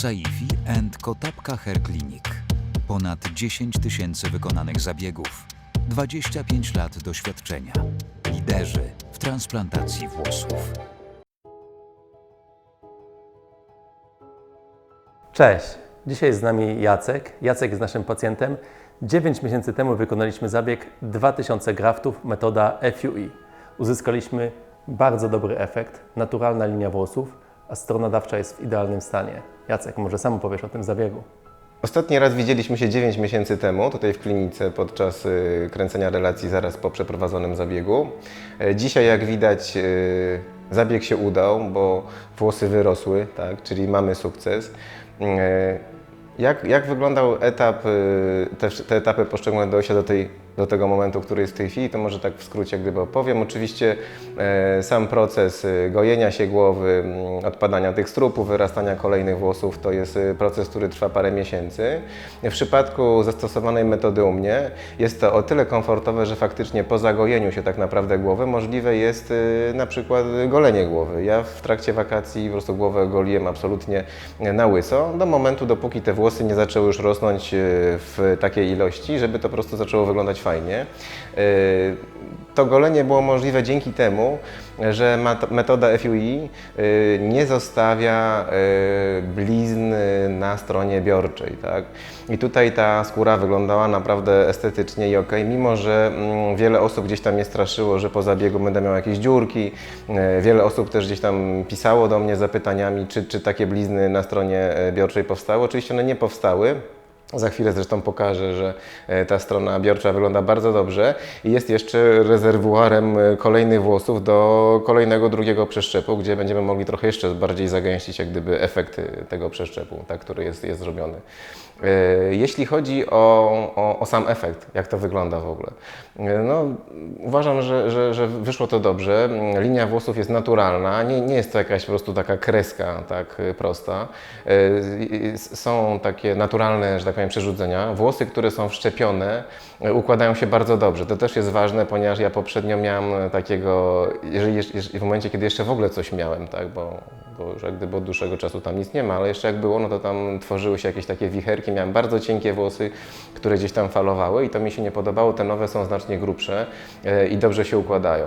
Saifi and Kotapka Hair Clinic. Ponad 10 tysięcy wykonanych zabiegów, 25 lat doświadczenia. Liderzy w transplantacji włosów. Cześć, dzisiaj jest z nami Jacek. Jacek jest naszym pacjentem. 9 miesięcy temu wykonaliśmy zabieg 2000 graftów, metoda FUE. Uzyskaliśmy bardzo dobry efekt, naturalna linia włosów, a strona dawcza jest w idealnym stanie. Jacek, może sam opowiesz o tym zabiegu. Ostatni raz widzieliśmy się 9 miesięcy temu, tutaj w klinice, podczas y, kręcenia relacji zaraz po przeprowadzonym zabiegu. E, Dzisiaj, jak widać, y, zabieg się udał, bo włosy wyrosły, tak, czyli mamy sukces. E, Jak, jak wyglądał etap, y, te, te etapy poszczególne dojścia do, tej, do tego momentu, który jest w tej chwili, to może tak w skrócie gdyby opowiem. Oczywiście e, sam proces y, gojenia się głowy, mm, odpadania tych strupów, wyrastania kolejnych włosów to jest y, proces, który trwa parę miesięcy. W przypadku zastosowanej metody u mnie jest to o tyle komfortowe, że faktycznie po zagojeniu się tak naprawdę głowy możliwe jest na przykład golenie głowy. Ja w trakcie wakacji po prostu głowę goliłem absolutnie na łyso, do momentu dopóki te włosy nie zaczęły już rosnąć w takiej ilości, żeby to po prostu zaczęło wyglądać fajnie. Y, To golenie było możliwe dzięki temu, że metoda FUE y, nie zostawia y, blizn na stronie biorczej. Tak? I tutaj ta skóra wyglądała naprawdę estetycznie i ok, mimo że mm, wiele osób gdzieś tam mnie straszyło, że po zabiegu będę miał jakieś dziurki. Wiele osób też gdzieś tam pisało do mnie zapytaniami, czy, czy takie blizny na stronie biorczej powstały. Oczywiście one nie powstały. Za chwilę zresztą pokażę, że e, ta strona biorcza wygląda bardzo dobrze i jest jeszcze rezerwuarem e, kolejnych włosów do kolejnego drugiego przeszczepu, gdzie będziemy mogli trochę jeszcze bardziej zagęścić jak gdyby efekt e, tego przeszczepu, tak, który jest, jest zrobiony. Jeśli chodzi o, o, o sam efekt, jak to wygląda w ogóle, no, uważam, że, że, że wyszło to dobrze. Linia włosów jest naturalna, nie, nie jest to jakaś po prostu taka kreska tak prosta. Są takie naturalne, że tak powiem, przerzucenia. Włosy, które są wszczepione, e, układają się bardzo dobrze. To też jest ważne, ponieważ ja poprzednio miałem takiego, jeżeli, jeżeli w momencie, kiedy jeszcze w ogóle coś miałem, tak, bo, bo już jak gdyby od dłuższego czasu tam nic nie ma, ale jeszcze jak było, no to tam tworzyły się jakieś takie wicherki, miałem bardzo cienkie włosy, które gdzieś tam falowały i to mi się nie podobało. Te nowe są znacznie grubsze e, i dobrze się układają.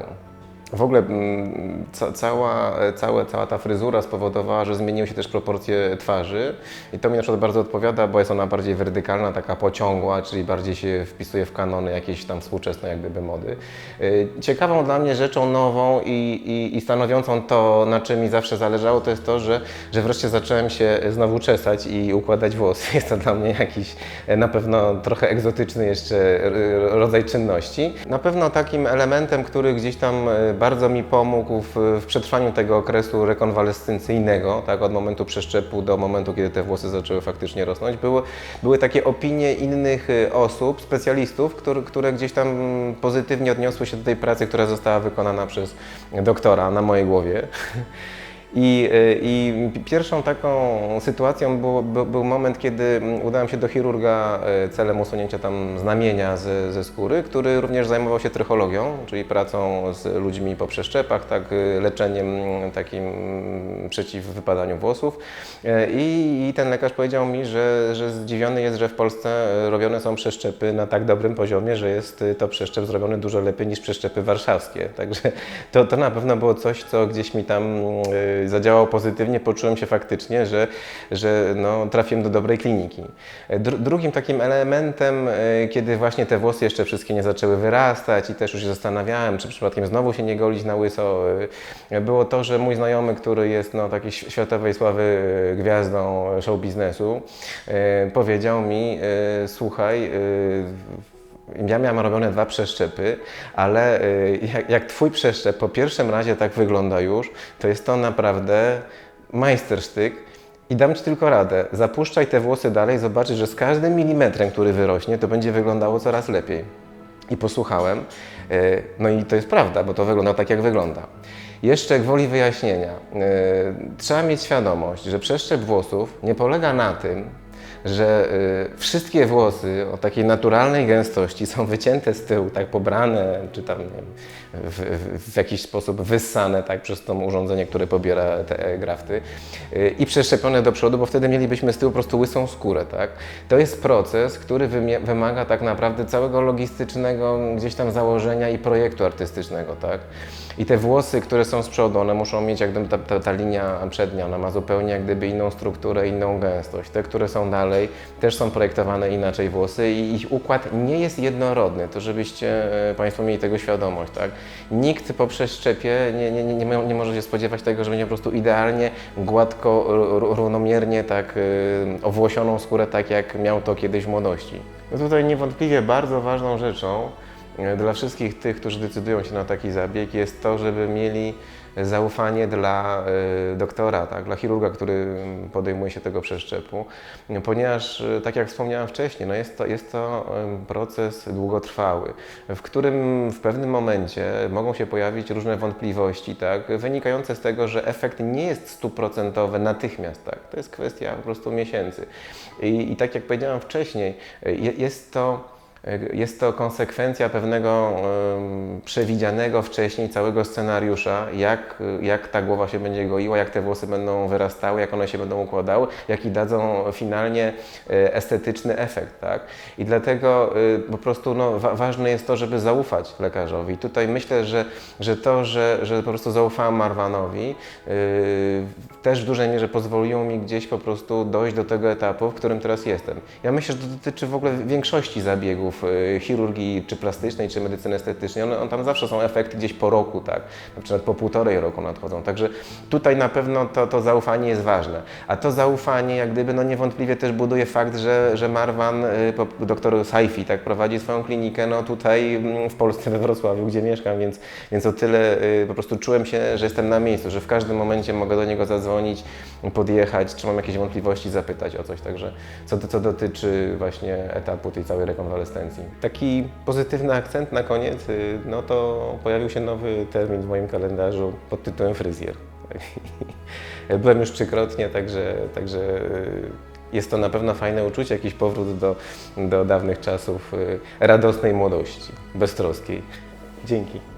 W ogóle mm, ca, cała, całe, cała ta fryzura spowodowała, że zmieniły się też proporcje twarzy i to mi na przykład bardzo odpowiada, bo jest ona bardziej wertykalna, taka pociągła, czyli bardziej się wpisuje w kanony jakiejś tam współczesnej jak gdyby mody. E, Ciekawą dla mnie rzeczą nową i, i, i stanowiącą to, na czym mi zawsze zależało, to jest to, że, że wreszcie zacząłem się znowu czesać i układać włosy. Jest to dla mnie jakiś e, na pewno trochę egzotyczny jeszcze rodzaj czynności. Na pewno takim elementem, który gdzieś tam e, bardzo mi pomógł w, w przetrwaniu tego okresu rekonwalescencyjnego, tak, od momentu przeszczepu do momentu, kiedy te włosy zaczęły faktycznie rosnąć, były, były takie opinie innych e, osób, specjalistów, które, które gdzieś tam pozytywnie odniosły się do tej pracy, która została wykonana przez doktora na mojej głowie. I, y, I pierwszą taką sytuacją był, był, był moment, kiedy mm, udałem się do chirurga y, celem usunięcia tam znamienia ze, ze skóry, który również zajmował się trychologią, czyli pracą z ludźmi po przeszczepach, tak, y, leczeniem mm, takim mm, przeciw wypadaniu włosów. I, I ten lekarz powiedział mi, że, że zdziwiony jest, że w Polsce robione są przeszczepy na tak dobrym poziomie, że jest to przeszczep zrobiony dużo lepiej niż przeszczepy warszawskie. Także to, to na pewno było coś, co gdzieś mi tam zadziałało pozytywnie. Poczułem się faktycznie, że, że no, trafiłem do dobrej kliniki. Dru, drugim takim elementem, y, kiedy właśnie te włosy jeszcze wszystkie nie zaczęły wyrastać i też już się zastanawiałem, czy przypadkiem znowu się nie golić na łyso, y, było to, że mój znajomy, który jest no, takiej światowej sławy y, gwiazdą show biznesu, powiedział mi, słuchaj, ja miałem robione dwa przeszczepy, ale y, jak, jak Twój przeszczep po pierwszym razie tak wygląda już, to jest to naprawdę majstersztyk. I dam Ci tylko radę, zapuszczaj te włosy dalej, zobaczysz, że z każdym milimetrem, który wyrośnie, to będzie wyglądało coraz lepiej. I posłuchałem, y, no i to jest prawda, bo to wygląda tak, jak wygląda. Jeszcze gwoli wyjaśnienia, y, trzeba mieć świadomość, że przeszczep włosów nie polega na tym, że y, wszystkie włosy o takiej naturalnej gęstości są wycięte z tyłu, tak pobrane, czy tam wiem, w, w, w jakiś sposób wyssane tak, przez to urządzenie, które pobiera te grafty y, i przeszczepione do przodu, bo wtedy mielibyśmy z tyłu po prostu łysą skórę. Tak? To jest proces, który wymaga tak naprawdę całego logistycznego gdzieś tam założenia i projektu artystycznego. Tak? I te włosy, które są z przodu, one muszą mieć, jak gdyby ta, ta, ta linia przednia, ona ma zupełnie jak gdyby inną strukturę, inną gęstość. Te, które są dalej, też są projektowane inaczej włosy i ich układ nie jest jednorodny, to żebyście e, Państwo mieli tego świadomość. Tak? Nikt po przeszczepie nie, nie, nie, nie, mo- nie może się spodziewać tego, że będzie po prostu idealnie, gładko, równomiernie tak y, owłosioną skórę, tak jak miał to kiedyś w młodości. No tutaj niewątpliwie bardzo ważną rzeczą e, dla wszystkich tych, którzy decydują się na taki zabieg, jest to, żeby mieli zaufanie dla e, doktora, tak, dla chirurga, który mm, podejmuje się tego przeszczepu, ponieważ, e, tak jak wspomniałem wcześniej, no jest, to, jest to proces długotrwały, w którym w pewnym momencie mogą się pojawić różne wątpliwości, tak, wynikające z tego, że efekt nie jest stuprocentowy natychmiast. Tak. To jest kwestia po prostu miesięcy. I, i tak jak powiedziałem wcześniej, e, je- jest to jest to konsekwencja pewnego przewidzianego wcześniej całego scenariusza, jak, jak ta głowa się będzie goiła, jak te włosy będą wyrastały, jak one się będą układały, jaki dadzą finalnie e, estetyczny efekt. Tak? I dlatego e, po prostu no, wa- ważne jest to, żeby zaufać lekarzowi. Tutaj myślę, że, że to, że, że po prostu zaufałem Marwanowi, e, też w dużej mierze pozwoliło mi gdzieś po prostu dojść do tego etapu, w którym teraz jestem. Ja myślę, że to dotyczy w ogóle większości zabiegów y, chirurgii, czy plastycznej, czy medycyny estetycznej. One, on tam zawsze są efekty gdzieś po roku, tak? Na przykład po półtorej roku nadchodzą. Także tutaj na pewno to, to zaufanie jest ważne. A to zaufanie, jak gdyby, no niewątpliwie też buduje fakt, że, że Marwan, y, doktor Saifi, tak, prowadzi swoją klinikę, no tutaj mm, w Polsce, we Wrocławiu, gdzie mieszkam, więc, więc o tyle y, po prostu czułem się, że jestem na miejscu, że w każdym momencie mogę do niego zadzwonić, podjechać, czy mam jakieś wątpliwości, zapytać o coś. Także co, co dotyczy właśnie etapu tej całej rekonwalescencji. Taki pozytywny akcent na koniec, y, no to pojawił się nowy termin w moim kalendarzu pod tytułem fryzjer. Byłem już trzykrotnie, także, także y, jest to na pewno fajne uczucie, jakiś powrót do, do dawnych czasów y, radosnej młodości, beztroskiej. Dzięki.